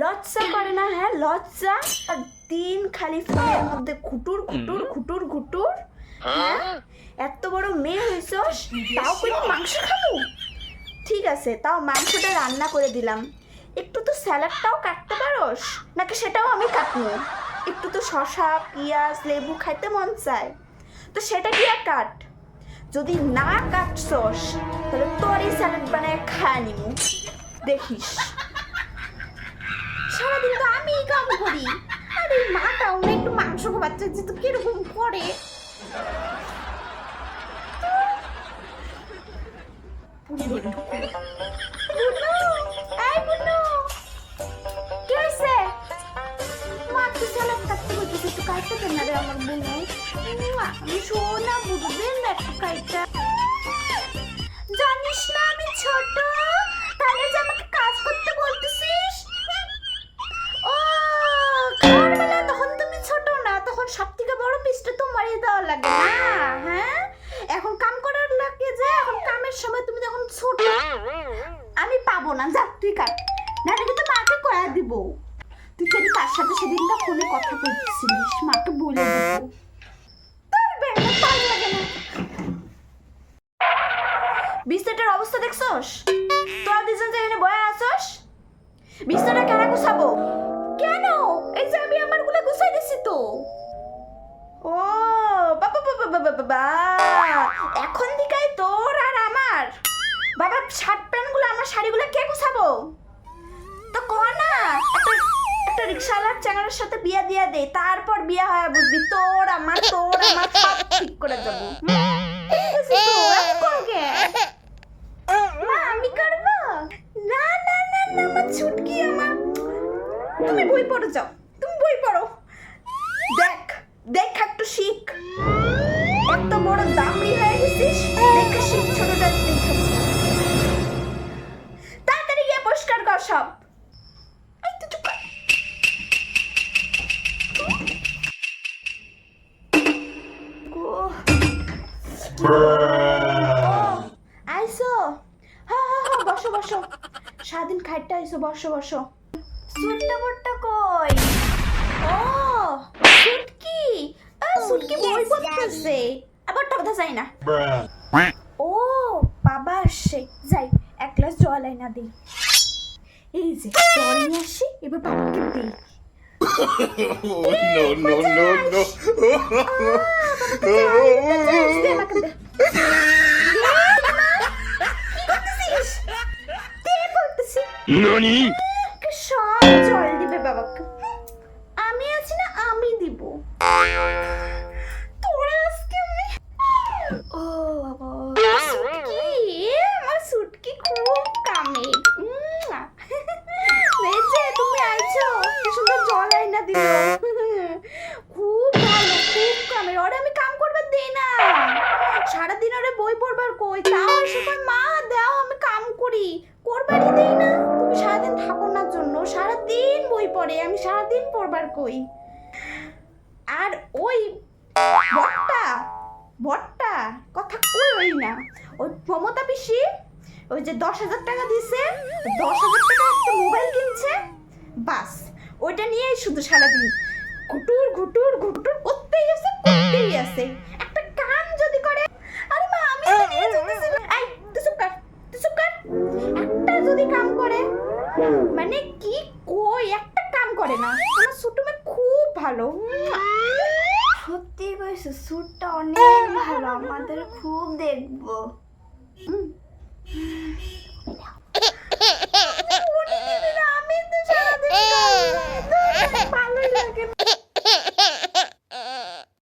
লজ্জা করে না হ্যাঁ লজ্জা। আর দিন খালি ফোনের মধ্যে ঘুটুর ঘুটুর ঘুটুর ঘুটুর হ্যাঁ? এত বড় মেয়ে হয়েছস তাও কোনো মাংস খাব? ঠিক আছে তাও মাংসটা রান্না করে দিলাম। একটু তো স্যালাডটাও কাটতে পারোস নাকি সেটাও আমি কাটবো? একটু তো শশা পেঁয়াজ লেবু খাইতে মন চায়। তো সেটা কি আর কাট? যদি না কাটছস তাহলে তোরই স্যালাড বানায় খায় নিমু। দেখিস। সারাদিন তো আমিই কাম করি। আর এই মাটাও না একটু মাংস খাওয়াচ্ছে যে তো কীরকম করে। বুনু, এই বুনু, কি বড় পিসটা তোমারই দেওয়া লাগে না হ্যাঁ? এখন কাম করার লাগে যে, এখন কামের সময় তুমি যখন ছোট, আমি পাবো না। যা তুই কাট। না কিন্তু মাকে কয়া দিব। তুই যদি তার সাথে সেদিনটা ফোনে কথা বলতেছিলিস মাকে বলে তোর লাগে না। বিছনাটার অবস্থা দেখছস? তোরা দুজন বিছনাটা কেন গুছাবো? কেন? এই যে আমি আমারগুলা গুছাই দিছি তো। ও বাবা বাবা বাবা বাবা এখন দিকাই তোর আর আমার। বাবা, শার্ট প্যান্টগুলো আমার শাড়িগুলো কে গুছাবো? তো ক না, একটা রিক্সাওয়ালার চ্যাংড়ার সাথে বিয়া দিয়া দে, তারপর বিয়া হয় বুঝবি তোর আমার তোর আমার সব ঠিক করে? মা, আমি করব? না না না না, আমার ছুটকি আমার। তুমি বই পড়ে যাও। দেখ একটু শিখ। এত বড় দামড়ি হয়ে গেছিস, দেখে শিখ ছোটটা দেখে তাড়াতাড়ি গিয়ে পরিষ্কার কর সব। আইসো। হ্যাঁ হ্যাঁ হ্যাঁ বসো বসো। সারাদিন খাইটা আইসো, বসো বসো। সুটটা কই? ও পড়তেছে আবার কথা চাই না। ও বাবা আসছে। যাই এক গ্লাস জল আইনা দিই এই যে জল নিয়ে আসি এবার বাবাকে দিই। No, no, no, no. সব জল দিবে বাবাকে। আমি আছি না আমি দিব। সুন্দর জল আইনা দিল। খুব ভালো, খুব কামে ওরে আমি কাম করবে দেই না। সারাদিন ওরে বই পড়বার কই? তাও এসে মা, দাও, আমি কাম করি। করবারই দেই না। তুমি সারাদিন থাকো না জন্য। সারাদিন বই পড়ে, আমি সারাদিন পড়বার কই? আর ওই বটটা বটটা কথা কই না। ওই মমতা পিসি, ওই যে দশ হাজার টাকা দিছে, দশ হাজার টাকা একটা মোবাইল কিনছে, বাস। ওইটা নিয়েই শুধু সারাদিন ঘুটুর ঘুটুর ঘুটুর করতেই আছে করতেই আছে। একটা কাম যদি করে আরে মা আমি তো নিয়ে যেতেছি না। এই তুই চুপ কর তুই চুপ কর। একটা যদি কাম করে মানে কি কই একটা কাম করে না। আমার ছোট মেয়ে খুব ভালো। সত্যি কইছো স্যুটটা অনেক ভালো আমাদের খুব দেখব।